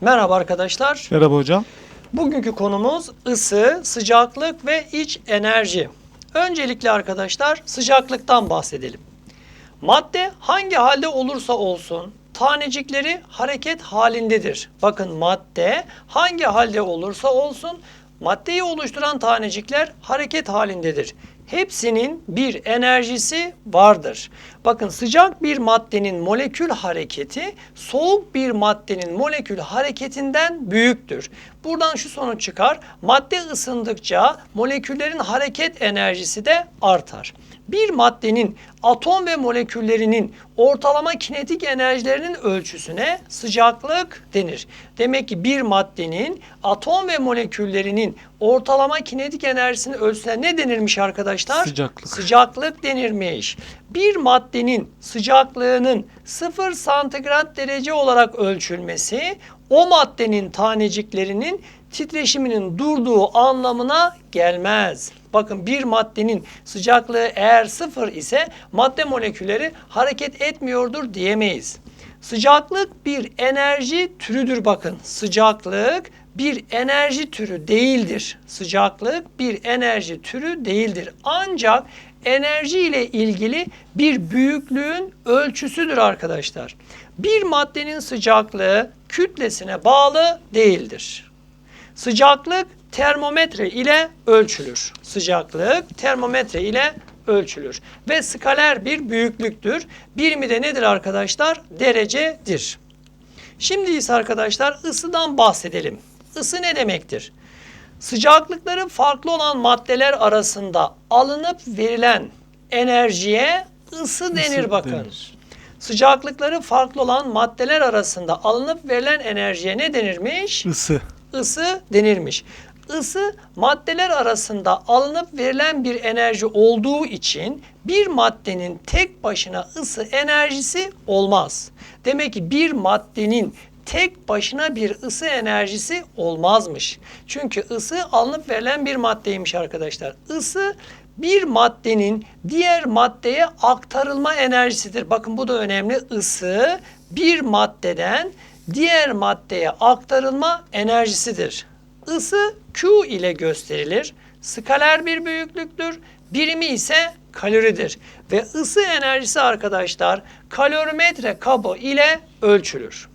Merhaba arkadaşlar. Merhaba hocam. Bugünkü konumuz ısı, sıcaklık ve iç enerji. Öncelikle arkadaşlar sıcaklıktan bahsedelim. Madde hangi halde olursa olsun tanecikleri hareket halindedir. Bakın madde hangi halde olursa olsun maddeyi oluşturan tanecikler hareket halindedir. Hepsinin bir enerjisi vardır. Bakın sıcak bir maddenin molekül hareketi soğuk bir maddenin molekül hareketinden büyüktür. Buradan şu sonuç çıkar. Madde ısındıkça moleküllerin hareket enerjisi de artar. Bir maddenin atom ve moleküllerinin ortalama kinetik enerjilerinin ölçüsüne sıcaklık denir. Demek ki bir maddenin atom ve moleküllerinin ortalama kinetik enerjisinin ölçüsüne ne denirmiş arkadaşlar? Sıcaklık. Sıcaklık denirmiş. Bir maddenin sıcaklığının 0 santigrat derece olarak ölçülmesi o maddenin taneciklerinin titreşiminin durduğu anlamına gelmez. Bakın bir maddenin sıcaklığı eğer sıfır ise madde molekülleri hareket etmiyordur diyemeyiz. Sıcaklık bir enerji türüdür bakın. Sıcaklık bir enerji türü değildir. Sıcaklık bir enerji türü değildir. Ancak enerji ile ilgili bir büyüklüğün ölçüsüdür arkadaşlar. Bir maddenin sıcaklığı kütlesine bağlı değildir. Sıcaklık termometre ile ölçülür. Sıcaklık termometre ile ölçülür. Ve skaler bir büyüklüktür. Birimi de nedir arkadaşlar? Derecedir. Şimdi ise arkadaşlar ısıdan bahsedelim. Isı ne demektir? Sıcaklıkları farklı olan maddeler arasında alınıp verilen enerjiye ısı denir Isı bakın. denir. Sıcaklıkları farklı olan maddeler arasında alınıp verilen enerjiye ne denirmiş? Isı. ısı denirmiş. Isı maddeler arasında alınıp verilen bir enerji olduğu için bir maddenin tek başına ısı enerjisi olmaz. Demek ki bir maddenin tek başına bir ısı enerjisi olmazmış. Çünkü ısı alınıp verilen bir maddeymiş arkadaşlar. Isı bir maddenin diğer maddeye aktarılma enerjisidir. Bakın bu da önemli. Isı bir maddeden diğer maddeye aktarılma enerjisidir. Isı Q ile gösterilir. Skaler bir büyüklüktür. Birimi ise kaloridir. Ve ısı enerjisi arkadaşlar kalorimetre kabı ile ölçülür.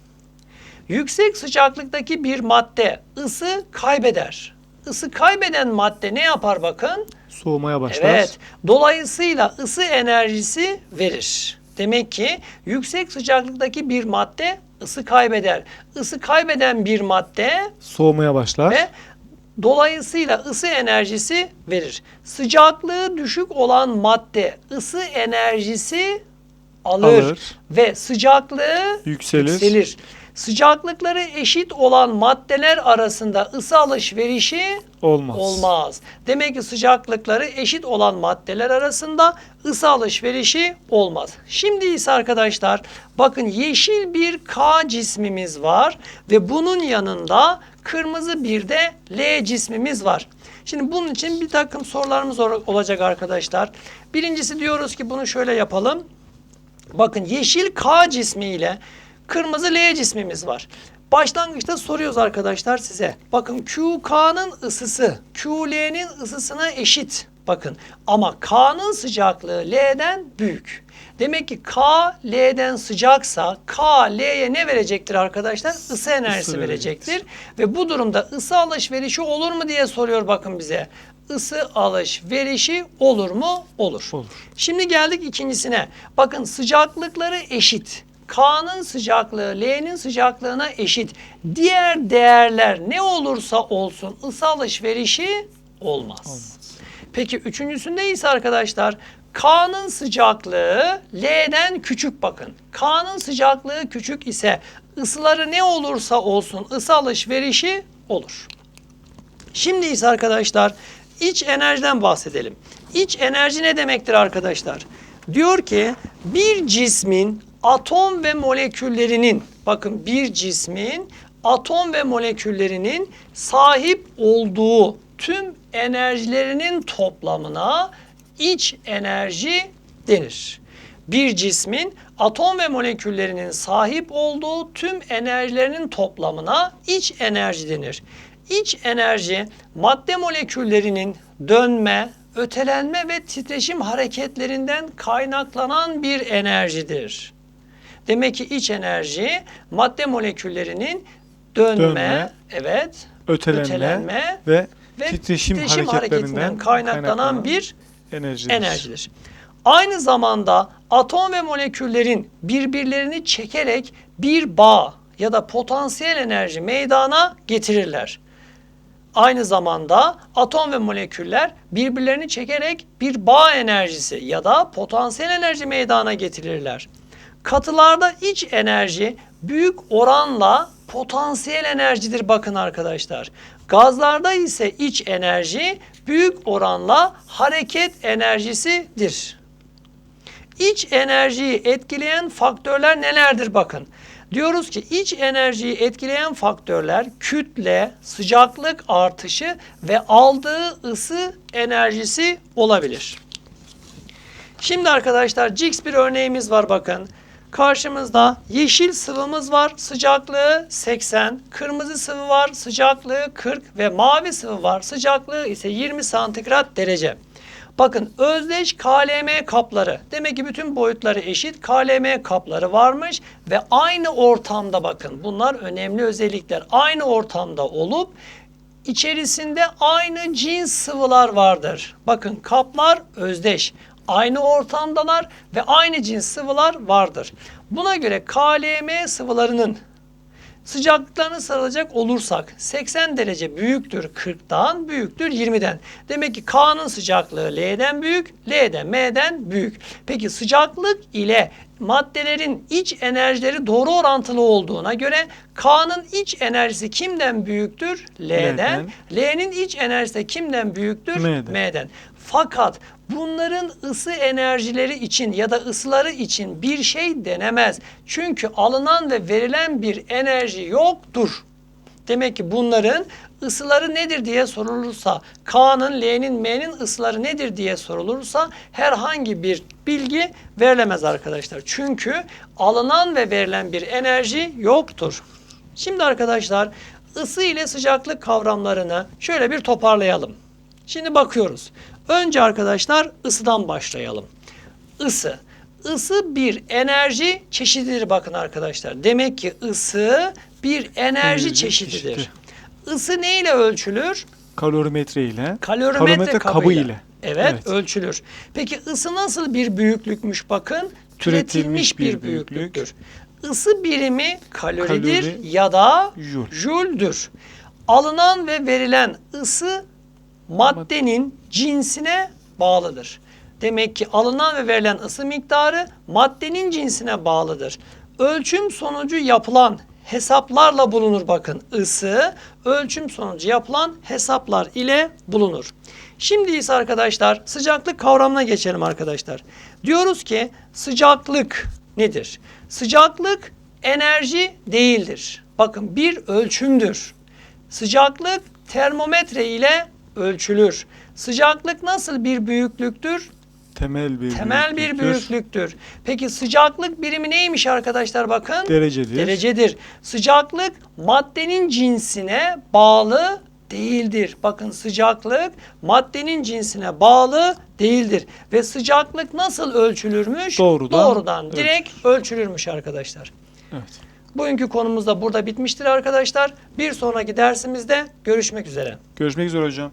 Yüksek sıcaklıktaki bir madde ısı kaybeder. Isı kaybeden madde ne yapar bakın? Soğumaya başlar. Evet. Dolayısıyla ısı enerjisi verir. Demek ki yüksek sıcaklıktaki bir madde ısı kaybeder. Isı kaybeden bir madde Soğumaya başlar. ve dolayısıyla ısı enerjisi verir. Sıcaklığı düşük olan madde ısı enerjisi alır, Alır. ve sıcaklığı Yükselir. yükselir. Sıcaklıkları eşit olan maddeler arasında ısı alışverişi Olmaz. olmaz. Demek ki sıcaklıkları eşit olan maddeler arasında ısı alışverişi olmaz. Şimdi ise arkadaşlar bakın yeşil bir K cismimiz var ve bunun yanında kırmızı bir de L cismimiz var. Şimdi bunun için bir takım sorularımız ol- olacak arkadaşlar. Birincisi diyoruz ki bunu şöyle yapalım. Bakın yeşil K cismi ile kırmızı L cismimiz var. Başlangıçta soruyoruz arkadaşlar size. Bakın QK'nın ısısı QL'nin ısısına eşit. Bakın ama K'nın sıcaklığı L'den büyük. Demek ki K L'den sıcaksa K L'ye ne verecektir arkadaşlar? Isı enerjisi Isı verecektir. verecektir. Ve bu durumda ısı alışverişi olur mu diye soruyor bakın bize. Isı alışverişi olur mu? Olur. Olur. Şimdi geldik ikincisine. Bakın sıcaklıkları eşit. K'nın sıcaklığı L'nin sıcaklığına eşit. Diğer değerler ne olursa olsun ısı alışverişi olmaz. Peki üçüncüsünde ise arkadaşlar K'nın sıcaklığı L'den küçük bakın. K'nın sıcaklığı küçük ise ısıları ne olursa olsun ısı alışverişi olur. Şimdi ise arkadaşlar iç enerjiden bahsedelim. İç enerji ne demektir arkadaşlar? Diyor ki bir cismin atom ve moleküllerinin bakın bir cismin atom ve moleküllerinin sahip olduğu tüm enerjilerinin toplamına iç enerji denir. bir cismin atom ve moleküllerinin sahip olduğu tüm enerjilerinin toplamına iç enerji denir. İç enerji madde moleküllerinin dönme, ötelenme ve titreşim hareketlerinden kaynaklanan bir enerjidir. Demek ki iç enerji madde moleküllerinin dönme, Dönme, evet, Ötelenme, ötelenme ve, ve titreşim, titreşim hareketinden kaynaklanan bir enerjidir. enerjidir. Aynı zamanda atom ve moleküllerin birbirlerini çekerek bir bağ ya da potansiyel enerji meydana getirirler. Aynı zamanda atom ve moleküller birbirlerini çekerek bir bağ enerjisi ya da potansiyel enerji meydana getirirler. Katılarda iç enerji büyük oranla potansiyel enerjidir bakın arkadaşlar. Gazlarda ise iç enerji büyük oranla hareket enerjisidir. İç enerjiyi etkileyen faktörler nelerdir bakın. Diyoruz ki iç enerjiyi etkileyen faktörler kütle, sıcaklık artışı ve aldığı ısı enerjisi olabilir. Şimdi arkadaşlar Cix bir örneğimiz var bakın. Karşımızda yeşil sıvımız var sıcaklığı 80, kırmızı sıvı var sıcaklığı 40 ve mavi sıvı var sıcaklığı ise 20 santigrat derece. Bakın özdeş KLM kapları demek ki bütün boyutları eşit KLM kapları varmış ve aynı ortamda bakın bunlar önemli özellikler aynı ortamda olup içerisinde aynı cins sıvılar vardır. Bakın kaplar özdeş. Aynı ortamdalar ve aynı cins sıvılar vardır. Buna göre KLM sıvılarının sıcaklıklarını sıralacak olursak 80 derece büyüktür 40'tan büyüktür 20'den. Demek ki K'nın sıcaklığı L'den büyük, L'den M'den büyük. Peki sıcaklık ile maddelerin iç enerjileri doğru orantılı olduğuna göre K'nın iç enerjisi kimden büyüktür? L'den. L'nin iç enerjisi de kimden büyüktür? M'den. M'den. Fakat bunların ısı enerjileri için ya da ısıları için bir şey denemez. Çünkü alınan ve verilen bir enerji yoktur. Demek ki bunların ısıları nedir diye sorulursa, K'nın, L'nin, M'nin ısıları nedir diye sorulursa herhangi bir bilgi verilemez arkadaşlar. Çünkü alınan ve verilen bir enerji yoktur. Şimdi arkadaşlar ısı ile sıcaklık kavramlarını şöyle bir toparlayalım. Şimdi bakıyoruz. Önce arkadaşlar ısıdan başlayalım. Isı. Isı bir enerji çeşididir bakın arkadaşlar. Demek ki ısı bir enerji çeşididir. çeşidi. Isı ne ile ölçülür? Kalorimetre ile. Kalorimetre, kabı kabıyla. ile. Evet, Evet. ölçülür. Peki ısı nasıl bir büyüklükmüş bakın? Türetilmiş bir büyüklüktür. Isı birimi kaloridir Kalori, ya da Joule. jüldür. Alınan ve verilen ısı maddenin cinsine bağlıdır. Demek ki alınan ve verilen ısı miktarı maddenin cinsine bağlıdır. Ölçüm sonucu yapılan hesaplarla bulunur bakın. Isı ölçüm sonucu yapılan hesaplar ile bulunur. Şimdi ise arkadaşlar sıcaklık kavramına geçelim arkadaşlar. Diyoruz ki sıcaklık nedir? Sıcaklık enerji değildir. Bakın bir ölçümdür. Sıcaklık termometre ile ölçülür. Sıcaklık nasıl bir büyüklüktür? Temel bir Temel bir büyüklüktür. büyüklüktür. Peki sıcaklık birimi neymiş arkadaşlar bakın? Derecedir. Derecedir. Sıcaklık maddenin cinsine bağlı değildir. Bakın sıcaklık maddenin cinsine bağlı değildir. Ve sıcaklık nasıl ölçülürmüş? Doğrudan Doğrudan direkt ölçülürmüş arkadaşlar. Evet. Bugünkü konumuz da burada bitmiştir arkadaşlar. Bir sonraki dersimizde görüşmek üzere. Görüşmek üzere hocam.